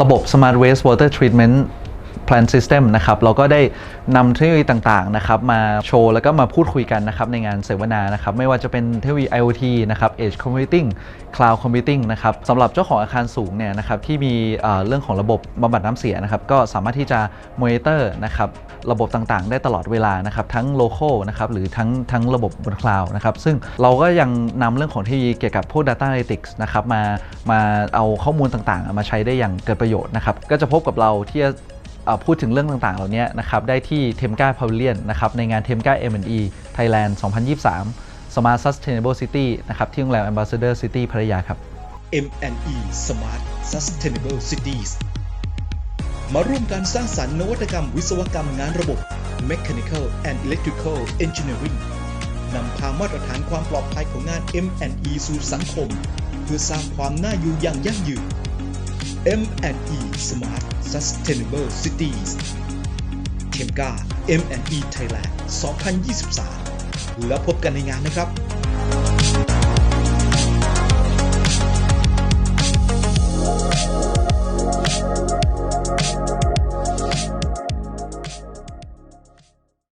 ระบบ Smart Waste Water Treatment Plan System นะครับเราก็ได้นำเทคโนโลยีต่างๆนะครับมาโชว์แล้วก็มาพูดคุยกันนะครับในงานเสวนานะครับไม่ว่าจะเป็นเทคโนโลยี IoT นะครับ Edge Computing Cloud Computing นะครับสำหรับเจ้าของอาคารสูงเนี่ยนะครับที่มีเรื่องของระบบบำบัดน้ำเสียนะครับก็สามารถที่จะ monitor นะครับระบบต่างๆ ได้ตลอดเวลานะครับทั้ง local นะครับหรือทั้งทั้งระบบบนคลาวด์นะครับซึ่งเราก็ยังนำเรื่องของเทคโนโลยีเกี่ยวกับพวก data analytics นะครับมามาเอาข้อมูลต่างๆ มาใช้ได้อย่างเกิดประโยชน์นะครับก็จะพบกับเราที่ พูดถึงเรื่องต่างๆ เหล่านี้นะครับได้ที่เทมกาพาวิเลียนนะครับในงานเทมกา M&E Thailand 2023 Smart Sustainable City นะครับที่โรงแรม Ambassador City พัทยาครับ M&E Smart Sustainable Cities มาร่วมกันสร้างสรรค์นวัตกรรมวิศวกรรมงานระบบ Mechanical and Electrical Engineering นำพามาตรฐานความปลอดภัยของงาน M&E สู่สังคม เพื่อสร้างความน่าอยู่อย่างยั่งยืน M&E Smart Sustainable Cities เทมกา M&E Thailand 2023 แล้วพบกันในงานนะครับ